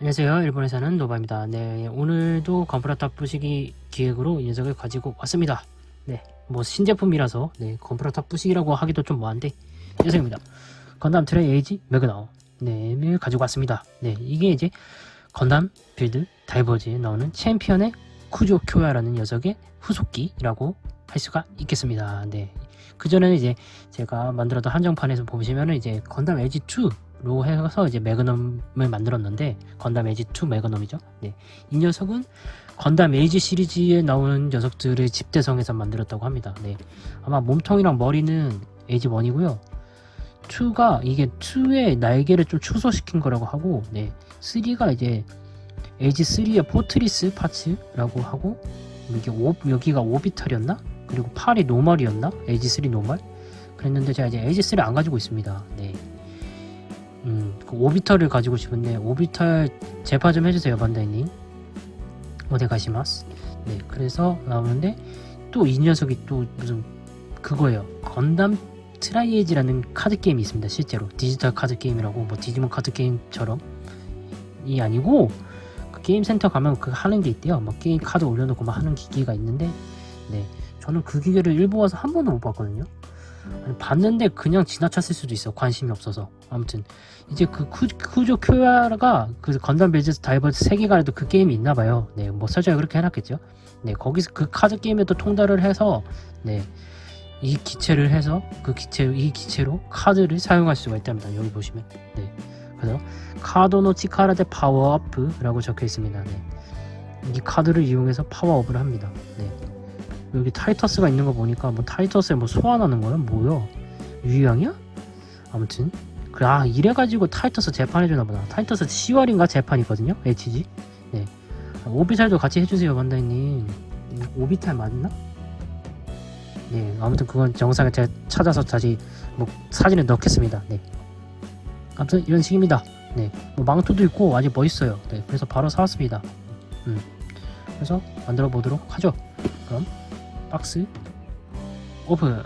안녕하세요. 일본에 사는 노바입니다. 네, 오늘도 건프라탑 부시기 기획으로 이 녀석을 가지고 왔습니다. 네, 뭐 신제품이라서 네, 건프라탑 부시기라고 하기도 좀 뭐한데 이 녀석입니다. 건담 트레이 에이지 매그나우 네를 가지고 왔습니다. 네, 이게 이제 건담 빌드 다이버즈에 나오는 챔피언의 쿠조 쿄야라는 녀석의 후속기라고 할 수가 있겠습니다. 네, 그 전에는 이제 제가 만들었던 한정판에서 보시면은 이제 건담 에이지 2 로 해서 이제 매그넘을 만들었는데 건담 에이지 2 매그넘이죠. 네. 이 녀석은 건담 에이지 시리즈에 나오는 녀석들을 집대성에서 만들었다고 합니다. 네. 아마 몸통이랑 머리는 에이지 1이고요. 2가 이게 2의 날개를 좀 축소시킨 거라고 하고 네. 3가 이제 에이지 3의 포트리스 파츠라고 하고 이게 오, 여기가 오비탈이었나? 그리고 8이 노멀이었나? 에이지 3 노멀? 그랬는데 제가 이제 에이지 3를 안 가지고 있습니다. 네. 음, 그 오비털을 가지고 싶은데 오비털 재파 좀 해주세요, 반다이님. 오네가시마스. 네, 그래서 나오는데 또 이 녀석이 또 무슨 그거예요. 건담 트라이에지라는 카드 게임이 있습니다. 실제로 디지털 카드 게임이라고 뭐 디지몬 카드 게임처럼 이 아니고 그 게임 센터 가면 그 하는 게 있대요. 막 게임 카드 올려놓고 막 하는 기기가 있는데 네, 저는 그 기계를 일부 와서 한 번도 못 봤거든요. 봤는데 그냥 지나쳤을 수도 있어. 관심이 없어서. 아무튼. 이제 그 쿠, 쿠조 쿄야가 그 건담 빌즈 다이버즈 세계관에도 그 게임이 있나 봐요. 네뭐 설정에 그렇게 해놨겠죠. 네 거기서 그 카드 게임에도 통달을 해서 네 이 기체를 해서 그 기체 이 기체로 카드를 사용할 수가 있답니다. 여기 보시면. 네. 그래서 카도노 치카라데 파워업이라고 적혀 있습니다. 네 이 카드를 이용해서 파워업을 합니다. 네 여기 타이터스가 있는 거 보니까 뭐 타이터스에 뭐 소환하는 거야? 뭐야? 유희왕이야? 아무튼. 그래 아 이래가지고 타이터스 재판해주나 보다. 타이터스 10월인가? 재판이거든요? HG 네. 아, 오비탈도 같이 해주세요 반다이님. 음, 오비탈 맞나? 네 아무튼 그건 영상에 제가 찾아서 다시 뭐 사진을 넣겠습니다. 네. 아무튼 이런 식입니다. 네뭐 망토도 있고 아주 멋있어요. 네 그래서 바로 사왔습니다. 음. 그래서 만들어 보도록 하죠. 그럼 박스 오픈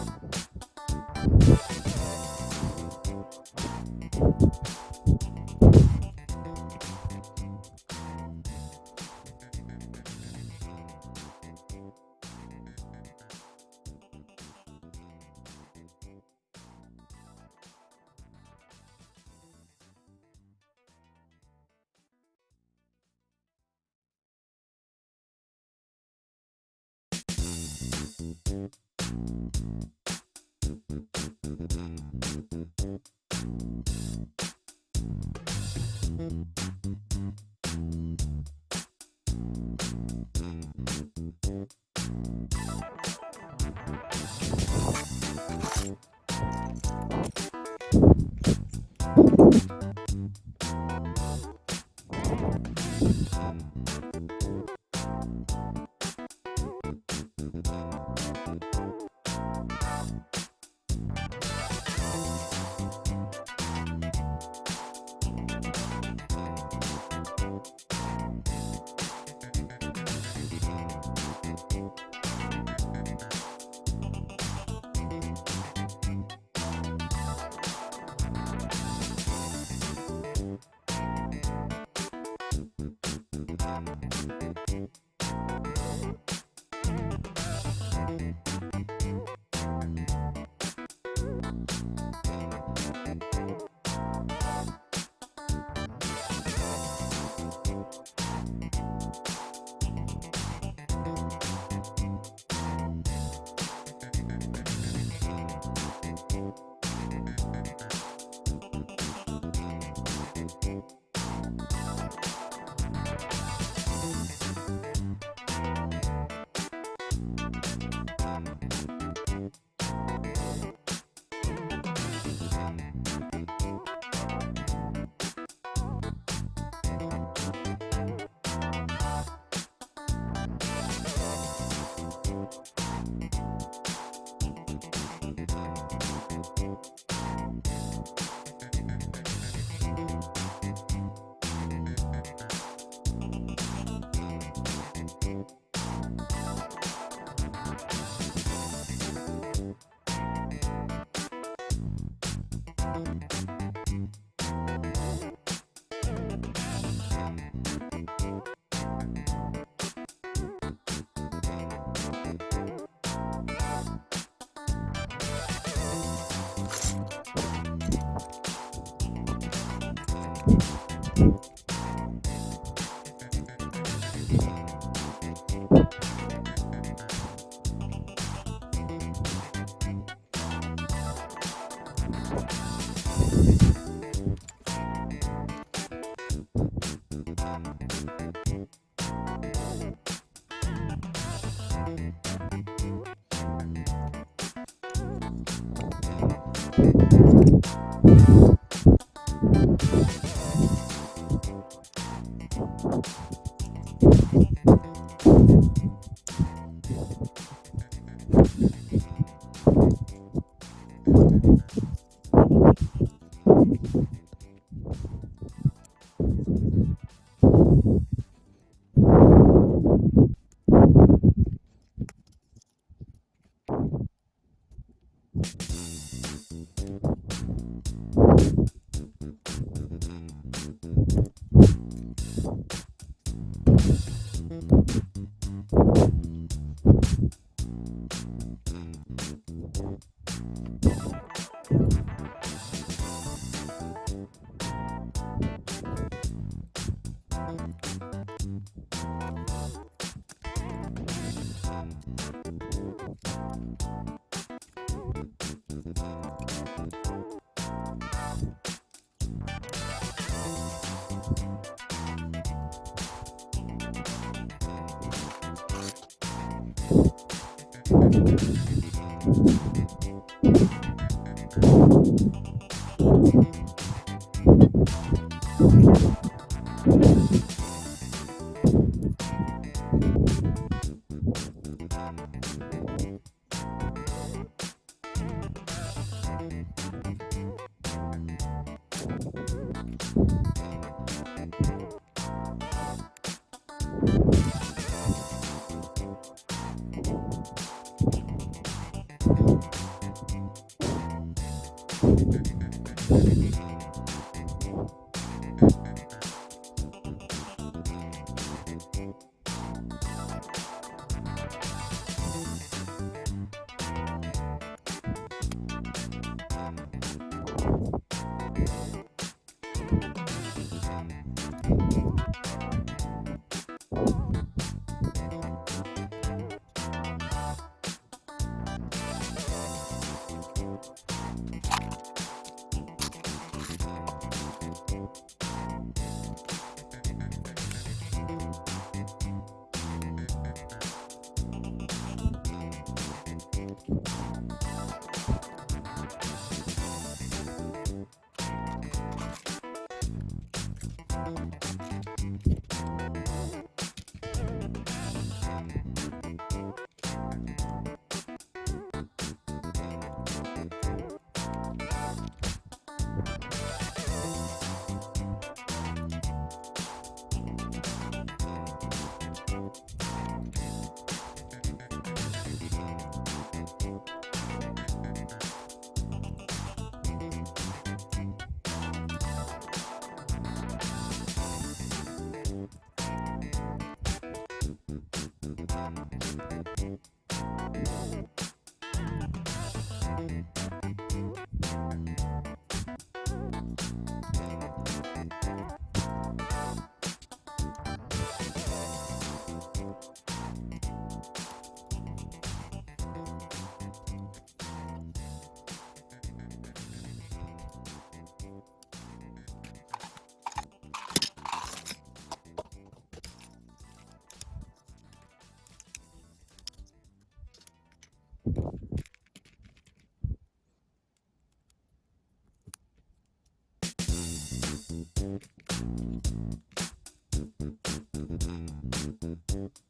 あ! you Mm-hmm.